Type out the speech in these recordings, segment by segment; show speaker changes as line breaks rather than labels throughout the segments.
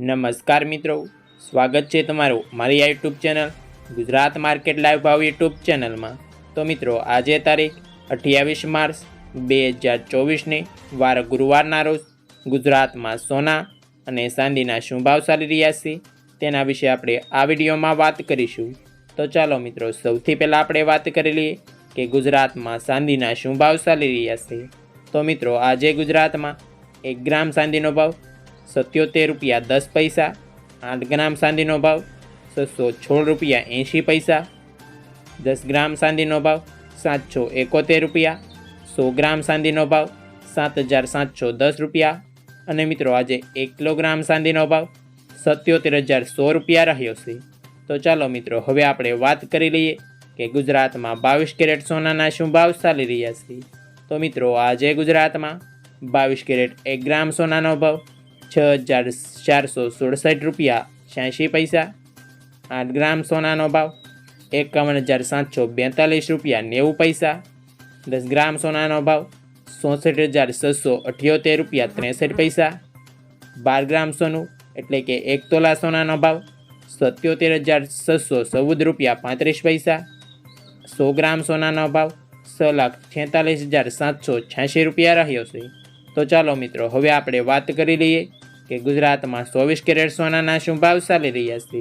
નમસ્કાર મિત્રો, સ્વાગત છે તમારું મારી આ YouTube channel Gujarat market live ભાવ યુટ્યુબ ચેનલમાં તો મિત્રો, આજે તારીખ અઠ્યાવીસ માર્ચ બે હજાર ચોવીસની વાર ગુરુવારના રોજ ગુજરાતમાં સોના અને ચાંદીના શું ભાવ ચાલી રહ્યા છે તેના વિશે આપણે આ વિડીયોમાં વાત કરીશું. તો ચાલો મિત્રો, સૌથી પહેલાં આપણે વાત કરી લઈએ કે ગુજરાતમાં ચાંદીના શું ભાવ ચાલી રહ્યા છે. તો મિત્રો, આજે ગુજરાતમાં એક ગ્રામ ચાંદીનો ભાવ સત્યોતેર રૂપિયા દસ પૈસા, આઠ ગ્રામ ચાંદીનો ભાવ, છસો સોળ રૂપિયા એંશી પૈસા, દસ ગ્રામ ચાંદીનો ભાવ, સાતસો એકોતેર રૂપિયા, સો ગ્રામ ચાંદીનો ભાવ, સાત હજાર સાતસો દસ રૂપિયા અને મિત્રો આજે એક કિલોગ્રામ ચાંદીનો ભાવ સત્યોતેર હજાર સો રૂપિયા રહ્યો છે. તો ચાલો મિત્રો, હવે આપણે વાત કરી લઈએ કે ગુજરાતમાં બાવીસ કેરેટ સોનાના શું ભાવ ચાલી રહ્યા છે. તો મિત્રો, આજે ગુજરાતમાં બાવીસ કેરેટ એક ગ્રામ સોનાનો ભાવ છ હજાર ચારસો સુડસઠ રૂપિયા છ્યાસી પૈસા. આઠ ગ્રામ સોનાનો ભાવ એકાવન હજાર સાતસો બેતાલીસ રૂપિયા નેવું પૈસા. દસ ગ્રામ સોનાનો ભાવ ચોસઠ હજાર છસો અઠ્યોતેર રૂપિયા ત્રેસઠ પૈસા. બાર ગ્રામ સોનું એટલે કે એક તોલા સોનાનો ભાવ સત્યોતેર હજાર છસો ચૌદ રૂપિયા પાંત્રીસ પૈસા. સો ગ્રામ સોનાનો ભાવ છ લાખ છેતાલીસ હજાર સાતસો છ્યાસી રૂપિયા રહ્યો છે. તો ચાલો મિત્રો, હવે આપણે વાત કરી લઈએ કે ગુજરાતમાં ચોવીસ કેરેટ સોનાના શું ભાવ ચાલી રહ્યા છે.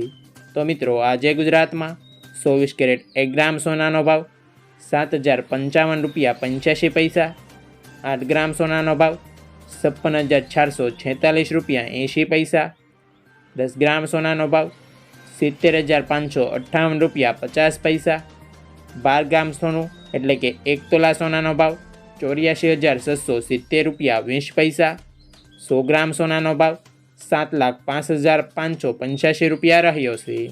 તો મિત્રો, આજે ગુજરાતમાં ચોવીસ કેરેટ એક ગ્રામ સોનાનો ભાવ, સાત હજાર પંચાવન રૂપિયા પંચ્યાસી પૈસા, આઠ ગ્રામ સોનાનો ભાવ, છપ્પન હજાર ચારસો છેતાલીસ રૂપિયા એંશી પૈસા, દસ ગ્રામ સોનાનો ભાવ, સિત્તેર હજાર પાંચસો અઠ્ઠાવન રૂપિયા પચાસ પૈસા, બાર ગ્રામ સોનું એટલે કે એક તોલા સોનાનો ભાવ ચોર્યાસી હજાર છસો સિત્તેર રૂપિયા વીસ પૈસા સો ગ્રામ સોનાનો ભાવ સાત લાખ પાંચ હજાર પાંચસો પંચ્યાસી રૂપિયા રહ્યો છે.